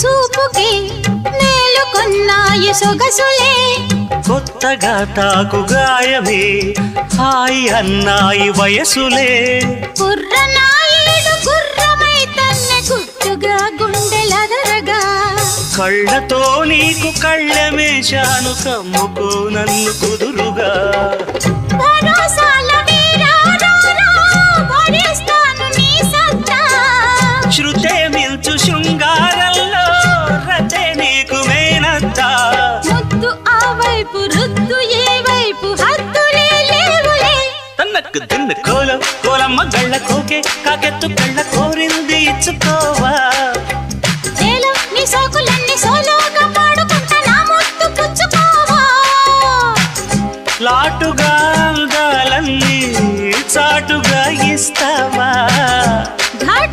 చూపుకే నేలుకొన్నాయి సొగసులే. కొత్తగా తాకు గాయమే హాయి అన్నాయి వయసులే. కుర్రనాయుడు గుర్రమై తన్నే గుట్టుగా గుండెలదరగా. కళ్ళతో నీకు కళ్ళమేశాను కమ్ముకో నన్ను కుదురుగా. వైపు రుద్దు ఏ వైపు హద్దులే లేవులే. తన్నకు దిన్ను కోలం కోలమ్మ గళ్ళ కోకే కాకెత్తు కళ్ళ కోరింది ఇచ్చుకోవా. నేలం నీ సోకులన్నీ సోలోగా పాడుకుంటా నా ముద్దు పుచ్చుకోవా. లాటుగా అందాలన్నీ చాటుగా ఇస్తా